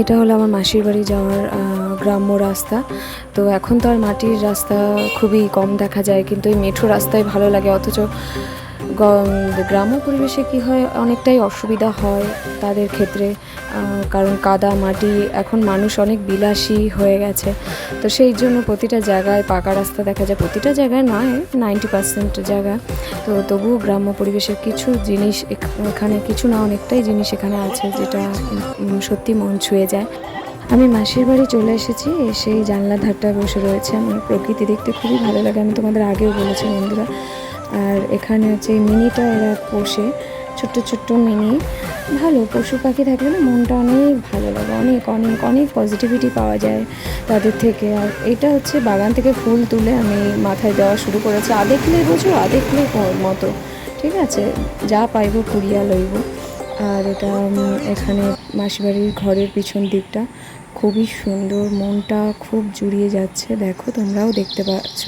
এটা হলো আমার মাসির বাড়ি যাওয়ার গ্রাম্য রাস্তা। তো এখন তো আর মাটির রাস্তা খুবই কম দেখা যায়, কিন্তু এই মেঠো রাস্তায় ভালো লাগে, অথচ গ্রাম্য পরিবেশে কি হয়, অনেকটাই অসুবিধা হয় তাদের ক্ষেত্রে কারণ কাদা, মাটি, এখন মানুষ অনেক বিলাসী হয়ে গেছে। তো সেই জন্য প্রতিটা জায়গায় পাকা রাস্তা দেখা যায়। প্রতিটা জায়গায় নয় নাইনটি পার্সেন্ট জায়গা। তো তবুও গ্রাম্য পরিবেশের কিছু জিনিস এখানে কিছু না, অনেকটাই জিনিস এখানে আছে যেটা সত্যি মন ছুঁয়ে যায়। আমি মাসির বাড়ি চলে এসেছি এসে জানলা ধারটায় বসে রয়েছে। আমার প্রকৃতি দেখতে খুবই ভালো লাগে। আমি তোমাদের আগেও বলেছি বন্ধুরা। আর এখানে হচ্ছে মিনিটা এরা পোষে, ছোট্ট ছোট্ট মিনি। ভালো, পশু পাখি থাকলে না মনটা অনেক ভালো লাগে, অনেক অনেক অনেক পজিটিভিটি পাওয়া যায় তাদের থেকে। আর এটা হচ্ছে বাগান থেকে ফুল তুলে আমি মাথায় দেওয়া শুরু করেছি আ দেখলে বোঝো আ দেখলে মতো। ঠিক আছে, যা পাইব কুড়িয়া লইব। আর এটা এখানে মাসিবাড়ির ঘরের পিছন দিকটা। খুবই সুন্দর, মনটা খুব জুড়িয়ে যাচ্ছে। দেখো, তোমরাও দেখতে পাচ্ছ।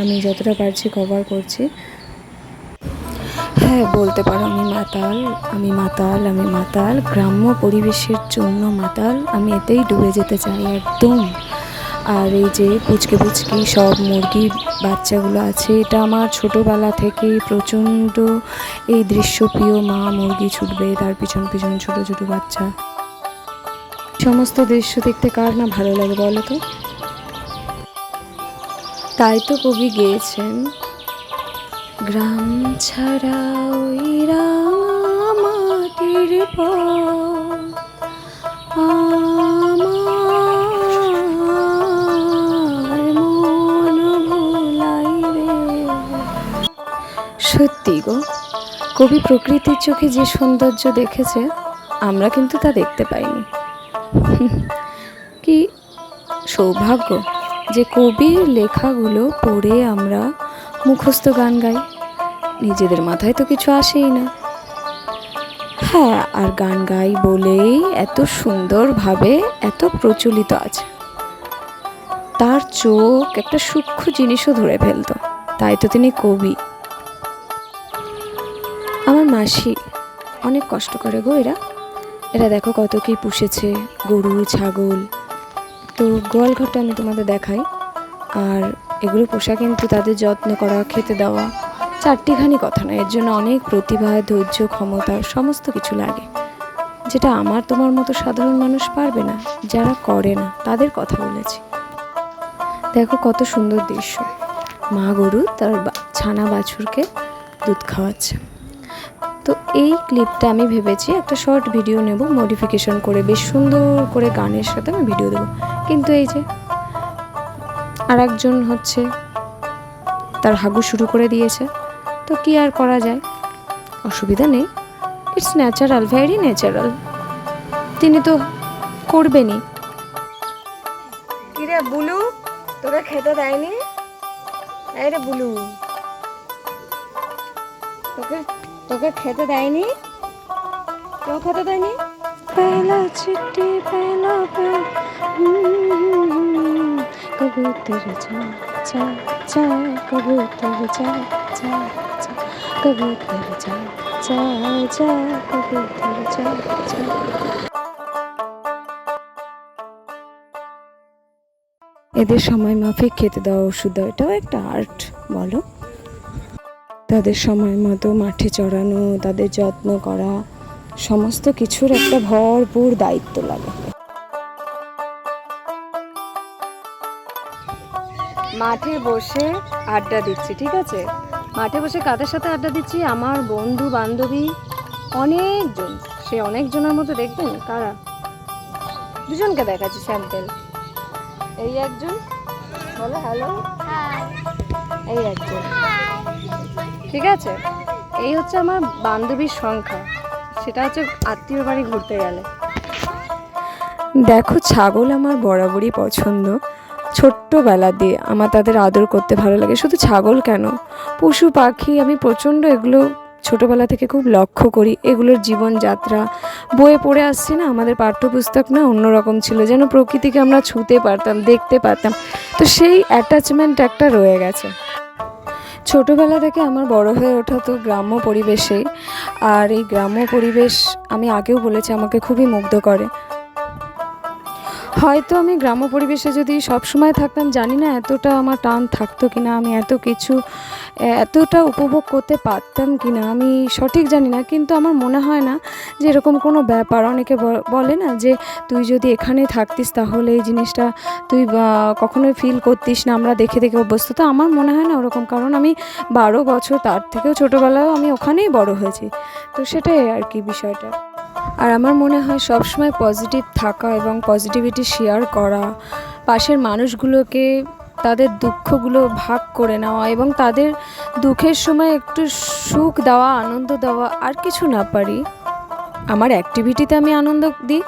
আমি যতটা পারছি কভার করছি। হ্যাঁ বলতে পারো, আমি মাতাল আমি মাতাল আমি মাতাল। গ্রাম্য পরিবেশের জন্য মাতাল, আমি এতেই ডুবে যেতে চাই একদম। আর এই যে পুচকে পুচকি, সব মুরগি বাচ্চাগুলো আছে, এটা আমার ছোটোবেলা থেকেই প্রচণ্ড এই দৃশ্যপ্রিয় মা মুরগি ছুটবে, তার পিছন পিছন ছোট ছোট বাচ্চা। সমস্ত দৃশ্য দেখতে কার না ভালো লাগে বলো তো? তাই তো কবি গেয়েছেন। গ্রাম ছাড়া সত্যি গো, কবি প্রকৃতির চোখে যে সৌন্দর্য দেখেছে, আমরা কিন্তু তা দেখতে পাইনি। কি সৌভাগ্য যে কবির লেখাগুলো পড়ে আমরা মুখস্থ গান গাই। নিজেদের মাথায় তো কিছু আসেই না। হ্যাঁ আর গান গাই বলেই এত সুন্দরভাবে এত প্রচলিত আছে। তার চোখ একটা সূক্ষ্ম জিনিসও ধরে ফেলতো, তাই তো তিনি কবি। আমার মাসি অনেক কষ্ট করে গো এরা। এরা দেখো কত কি পুষেছে, গরু, ছাগল। তো গোয়াল ঘরটা আমি তোমাদের দেখাই। আর এগুলো পোষা কিন্তু তাদের যত্ন করা, খেতে দেওয়া, চারটিখানি কথা না, এর জন্য অনেক প্রতিভা, ধৈর্য, ক্ষমতা, সমস্ত কিছু লাগে। যেটা আমার তোমার মতো সাধারণ মানুষ পারবে না, যারা করে না, তাদের কথা বলেছি। দেখো কত সুন্দর দৃশ্য। মা গরু তার ছানা বাছুরকে দুধ খাওয়াচ্ছে। তো এই ক্লিপটা আমি ভেবেছি একটা শর্ট ভিডিও নেব মডিফিকেশন করে, বেশ সুন্দর করে গানের সাথে আমি ভিডিও দেবো। কিন্তু এই যে আর একজন হচ্ছে, তার হাগু শুরু করে দিয়েছে। তো কি আর করা যায়? অসুবিধা নেই। ইটস ন্যাচারাল ভেরি ন্যাচারাল তিনি তো করবেনই। কিরে বুলু, তোকে খেতে দেয়নি? এই রে বুলু। তোকে তোকে খেতে দেয়নি? কেউ খেতে দেয়নি? পেলা চিঠি পেলা কবুতর চা চা চা, কবুতর চা চা চা, কবুতর চা চা চা, কবুতর চা চা। এদের সময় মাফিক খেতে দেওয়া ওষুধ দেওয়া, এটাও একটা আর্ট, বলো। তাদের সময় মতো মাঠে চড়ানো তাদের যত্ন করা সমস্ত কিছুর একটা ভরপুর দায়িত্ব লাগে। মাঠে বসে আড্ডা দিচ্ছি ঠিক আছে? মাঠে বসে কাদের সাথে আড্ডা দিচ্ছি? আমার বন্ধু বান্ধবী অনেকজন। সে অনেকজনের মতো দেখবেন? কারা? দুজনকে দেখাচ্ছি স্যাম্পেল এই একজন? বলো হ্যালো এই একজন। ঠিক আছে? এই হচ্ছে আমার বান্ধবীর সংখ্যা। সেটা হচ্ছে আত্মীয় বাড়ি ঘুরতে গেলে। দেখো, ছাগল আমার বরাবরই পছন্দ। ছোট্টবেলা দিয়ে আমার তাদের আদর করতে ভালো লাগে। শুধু ছাগল কেন? পশু, পাখি, আমি প্রচণ্ড এগুলো ছোটোবেলা থেকে খুব লক্ষ্য করি। এগুলোর জীবনযাত্রা। বইয়ে পড়ে আসছি না? আমাদের পাঠ্যপুস্তক না অন্যরকম ছিল। যেন প্রকৃতিকে আমরা ছুঁতে পারতাম, দেখতে পারতাম। তো সেই অ্যাটাচমেন্ট একটা রয়ে গেছে। ছোটোবেলা থেকে আমার বড় হয়ে ওঠা তো গ্রাম্য পরিবেশেই আর এই গ্রাম্য পরিবেশ আমি আগেও বলেছি আমাকে খুবই মুগ্ধ করে। হয়তো আমি গ্রাম্য পরিবেশে যদি সব সময় থাকতাম, জানি না এতটা আমার টান থাকতো কি না আমি এত কিছু, এতটা উপভোগ করতে পারতাম কি না আমি সঠিক জানি না। কিন্তু আমার মনে হয় না যে এরকম কোনো ব্যাপার, অনেকে বলে না যে তুই যদি এখানে থাকতিস তাহলে এই জিনিসটা তুই কখনোই ফিল করতিস না, আমরা দেখে দেখে অভ্যস্ত। তো আমার মনে হয় না ওরকম, কারণ আমি বারো বছর, তার থেকেও ছোটোবেলায় আমি ওখানেই বড় হয়েছি। তো সেটাই আর কি বিষয়টা। আর আমার মনে হয় সবসময় পজিটিভ থাকা এবং পজিটিভিটি শেয়ার করা, পাশের মানুষগুলোকে তাদের দুঃখগুলো ভাগ করে নেওয়া এবং তাদের দুঃখের সময় একটু সুখ দেওয়া, আনন্দ দেওয়া আর কিছু না পারি। আমার অ্যাক্টিভিটিতে আমি আনন্দ দিই।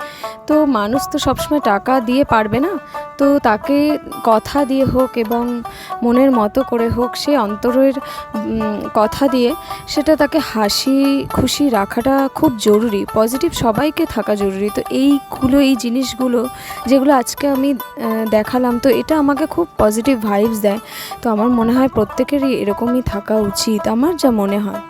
তো মানুষ তো সবসময় টাকা দিয়ে পারবে না। তো তাকে কথা দিয়ে হোক এবং মনের মতো করে হোক, সে অন্তরের কথা দিয়ে সেটা তাকে হাসি, খুশি রাখাটা খুব জরুরি। পজিটিভ সবাইকে থাকা জরুরি। তো এইগুলো, এই জিনিসগুলো যেগুলো আজকে আমি দেখালাম, তো এটা আমাকে খুব পজিটিভ ভাইবস দেয়। তো আমার মনে হয় প্রত্যেকেরই এরকমই থাকা উচিত। আমার যা মনে হয়।